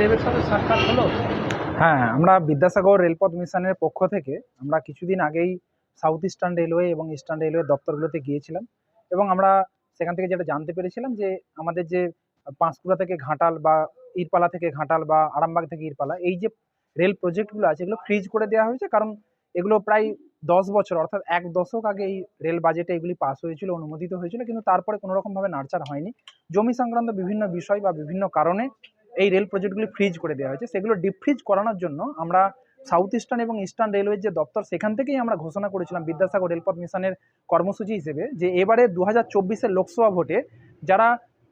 দেবের সাথে সাক্ষাৎ হলো? হ্যাঁ আমরা বিদ্যাসাগর রেলপথ মিশনের পক্ষ থেকে আমরা কিছুদিন আগেই সাউথ ইস্টার্ন রেলওয়ে এবং ইস্টার্ন রেলওয়ে দপ্তরগুলোতে গিয়েছিলাম এবং আমরা সেখান থেকে যেটা জানতে পেরেছিলাম যে আমাদের যে পাঁশকুড়া থেকে ঘাটাল বা ইরপালা থেকে ঘাটাল বা আরামবাগ থেকে ইরপালা এই যে রেল প্রজেক্টগুলো আছে এগুলো ফ্রিজ করে দেওয়া হয়েছে কারণ এগুলো প্রায় দশ বছর অর্থাৎ এক দশক আগে এই রেল বাজেটে এগুলি পাস হয়েছিল, অনুমোদিত হয়েছিল, কিন্তু তারপরে কোনো রকমভাবে নাড়চাড় হয়নি। জমি সংক্রান্ত বিভিন্ন বিষয় বা বিভিন্ন কারণে এই রেল প্রজেক্টগুলি ফ্রিজ করে দেওয়া হয়েছে। সেগুলো ডিপ ফ্রিজ করানোর জন্য আমরা সাউথ ইস্টার্ন এবং ইস্টার্ন রেলওয়ের যে দপ্তর, সেখান থেকেই আমরা ঘোষণা করেছিলাম বিদ্যাসাগর রেলপথ মিশনের কর্মসূচি হিসেবে যে এবারে দু হাজার চব্বিশের লোকসভা ভোটে যারা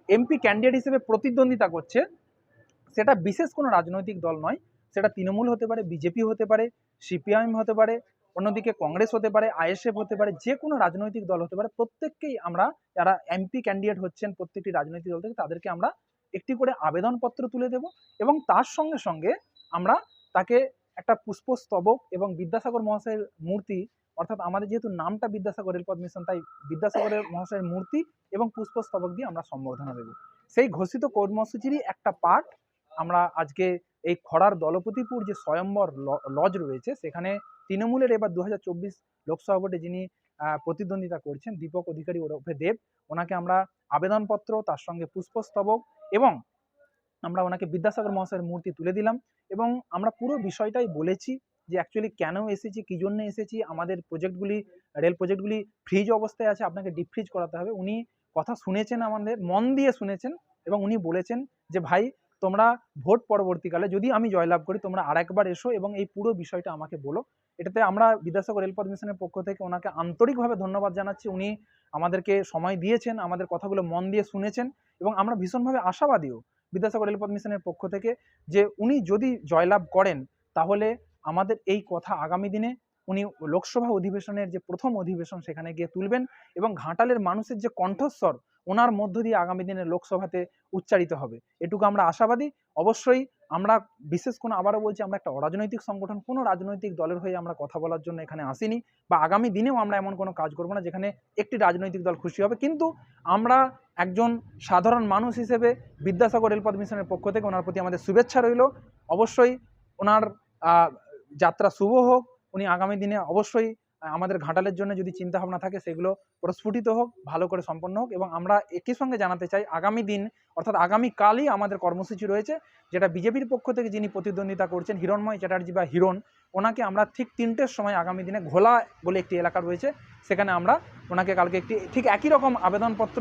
এমপি ক্যান্ডিডেট হিসেবে প্রতিদ্বন্দ্বিতা করছে, সেটা বিশেষ কোনো রাজনৈতিক দল নয়। সেটা তৃণমূল হতে পারে, বিজেপি হতে পারে সিপিআইএম হতে পারে, অন্যদিকে কংগ্রেস হতে পারে আইএসএফ হতে পারে, যে কোনো রাজনৈতিক দল হতে পারে, প্রত্যেককেই আমরা যারা এমপি ক্যান্ডিডেট হচ্ছেন প্রত্যেকটি রাজনৈতিক দল থেকে তাদেরকে আমরা একটি করে আবেদনপত্র তুলে দেব এবং তার সঙ্গে সঙ্গে আমরা তাকে একটা পুষ্পস্তবক এবং বিদ্যাসাগর মহাশয়ের মূর্তি, অর্থাৎ আমাদের যেহেতু নামটা বিদ্যাসাগর রেলপথ মিশন, তাই বিদ্যাসাগরের মহাশয়ের মূর্তি এবং পুষ্পস্তবক দিয়ে আমরা সম্বর্ধনা দেব। সেই ঘোষিত কর্মসূচিরই একটা পার্ট আমরা আজকে এই খড়ার দলপতিপুর যে স্বয়ম্বর লজ রয়েছে, সেখানে তৃণমূলের এবার দু হাজার চব্বিশ লোকসভা ভোটে যিনি প্রতিদ্বন্দ্বিতা করছেন, দীপক অধিকারী ওরফে দেব, ওনাকে আমরা আবেদনপত্র, তার সঙ্গে পুষ্পস্তবক এবং আমরা ওনাকে বিদ্যাসাগর মহাশয়ের মূর্তি তুলে দিলাম এবং আমরা পুরো বিষয়টাই বলেছি যে অ্যাকচুয়ালি কেন এসেছি, কী জন্য এসেছি, আমাদের প্রজেক্টগুলি রেল প্রজেক্টগুলি ফ্রিজ অবস্থায় আছে, আপনাকে ডিপ ফ্রিজ করাতে হবে। উনি কথা শুনেছেন আমাদের, মন দিয়ে শুনেছেন এবং উনি বলেছেন যে, ভাই, তোমরা ভোট পরবর্তীকালে যদি আমি জয়লাভ করি, তোমরা আরেকবার এসো এবং এই পুরো বিষয়টা আমাকে বলো। এটাতে আমরা বিদ্যাসাগর রেলপথ মিশনের পক্ষ থেকে ওনাকে আন্তরিকভাবে ধন্যবাদ জানাচ্ছি। উনি আমাদেরকে সময় দিয়েছেন, আমাদের কথাগুলো মন দিয়ে শুনেছেন এবং আমরা ভীষণভাবে আশাবাদীও বিদ্যাসাগর রেলপথ মিশনের পক্ষ থেকে যে উনি যদি জয়লাভ করেন, তাহলে আমাদের এই কথা আগামী দিনে উনি লোকসভা অধিবেশনের যে প্রথম অধিবেশন সেখানে গিয়ে তুলবেন এবং ঘাটালের মানুষের যে কণ্ঠস্বর, ওনার মধ্য দিয়ে আগামী দিনে লোকসভাতে উচ্চারিত হবে। এটুকু আমরা আশাবাদী। অবশ্যই আমরা বিশেষ কোনো আবারও বলছি, আমরা একটা অরাজনৈতিক সংগঠন, কোনো রাজনৈতিক দলের হয়ে আমরা কথা বলার জন্য এখানে আসিনি বা আগামী দিনেও আমরা এমন কোনো কাজ করব না যেখানে একটি রাজনৈতিক দল খুশি হবে। কিন্তু আমরা একজন সাধারণ মানুষ হিসেবে বিদ্যাসাগর রেলপথ মিশনের পক্ষ থেকে ওনার প্রতি আমাদের শুভেচ্ছা রইল। অবশ্যই ওনার যাত্রা শুভ হোক। উনি আগামী দিনে অবশ্যই আমাদের ঘাটালের জন্য যদি চিন্তা ভাবনা থাকে, সেগুলো প্রস্ফুটিত হোক, ভালো করে সম্পন্ন হোক এবং আমরা একই সঙ্গে জানাতে চাই, আগামী দিন, অর্থাৎ আগামীকালই আমাদের কর্মসূচি রয়েছে, যেটা বিজেপির পক্ষ থেকে যিনি প্রতিদ্বন্দ্বিতা করছেন, হিরণময় চ্যাটার্জি বা হিরণ, ওনাকে আমরা ঠিক তিনটের সময় আগামী দিনে ঘোলা বলে একটি এলাকা রয়েছে, সেখানে আমরা ওনাকে কালকে একটি, ঠিক একই রকম আবেদনপত্র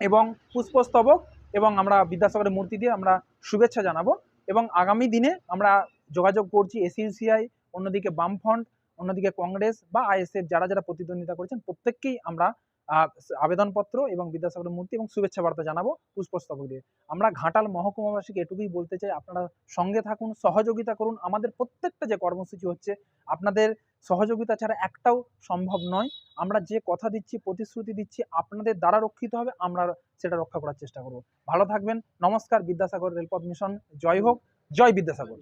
এবং পুষ্পস্তবক এবং আমরা বিদ্যাসাগরের মূর্তি দিয়ে আমরা শুভেচ্ছা জানাব এবং আগামী দিনে আমরা যোগাযোগ করছি এসইউসিআই অন্যদিকে বামফ্রন্ট অন্যদিকে কংগ্রেস বা আইএসএফ যারা যারা প্রতিদ্বন্দ্বিতা করেছেন, প্রত্যেককেই আমরা আবেদনপত্র এবং বিদ্যাসাগরের মূর্তি এবং শুভেচ্ছা বার্তা জানাব পুষ্পস্তবক। দিয়ে আমরা ঘাটাল মহকুমাবাসীকে এটুকুই বলতে চাই, আপনারা সঙ্গে থাকুন, সহযোগিতা করুন। আমাদের প্রত্যেকটা যে কর্মসূচি হচ্ছে, আপনাদের সহযোগিতা ছাড়া একটাও সম্ভব নয়। আমরা যে কথা দিচ্ছি, প্রতিশ্রুতি দিচ্ছি, আপনাদের দ্বারা রক্ষিত হবে, আমরা সেটা রক্ষা করার চেষ্টা করব। ভালো থাকবেন, নমস্কার, বিদ্যাসাগর রেলপথ মিশন। জয় হোক জয় বিদ্যাসাগর।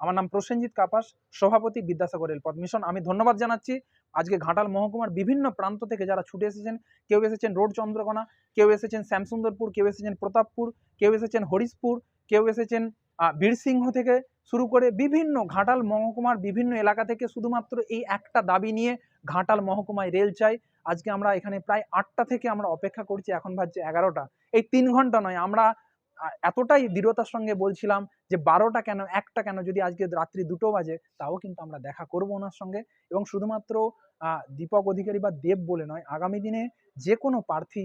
আমার নাম প্রসেনজিৎ কাপাস, সভাপতি বিদ্যাসাগর রেলপথ মিশন। আমি ধন্যবাদ জানাচ্ছি। আজকে ঘাটাল মহকুমার বিভিন্ন প্রান্ত থেকে যারা ছুটে এসেছেন, কেউ এসেছেন রোড চন্দ্রকোনা, কেউ এসেছেন শ্যামসুন্দরপুর, কেউ এসেছেন প্রতাপপুর, কেউ এসেছেন হরিশপুর, কেউ এসেছেন বীরসিংহ থেকে শুরু করে বিভিন্ন ঘাটাল মহকুমার বিভিন্ন এলাকা থেকে শুধুমাত্র এই একটা দাবি নিয়ে ঘাটাল মহকুমায় রেল চাই। আজকে আমরা এখানে প্রায় আটটা থেকে আমরা অপেক্ষা করছি, এখন বাজছে এগারোটা। এই তিন ঘণ্টা নয়, আমরা এতটাই দৃঢ়তার সঙ্গে বলছিলাম যে বারোটা কেন, একটা কেন যদি আজকে রাত্রি দুটো বাজে, তাও কিন্তু আমরা দেখা করব ওনার সঙ্গে। এবং শুধুমাত্র দীপক অধিকারী বা দেব বলে নয়, আগামী দিনে যে কোনো প্রার্থী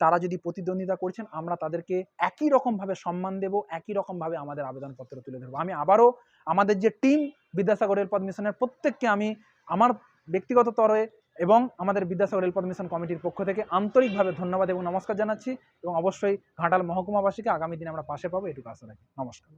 তারা যদি প্রতিদ্বন্দ্বিতা করছেন, আমরা তাদেরকে একই রকমভাবে সম্মান দেব, একই রকমভাবে আমাদের আবেদনপত্র তুলে ধরবো। আমি আবারও আমাদের যে টিম বিদ্যাসাগর রেলপথ মিশনের প্রত্যেককে আমি আমার ব্যক্তিগত তরে এবং আমাদের বিদ্যাসাগর রেলপথ মিশন কমিটির পক্ষ থেকে আন্তরিকভাবে ধন্যবাদ এবং নমস্কার জানাচ্ছি এবং অবশ্যই ঘাটাল মহকুমাবাসীকে আগামী দিনে আমরা পাশে পাবো, এটুকু আশা রাখি। নমস্কার।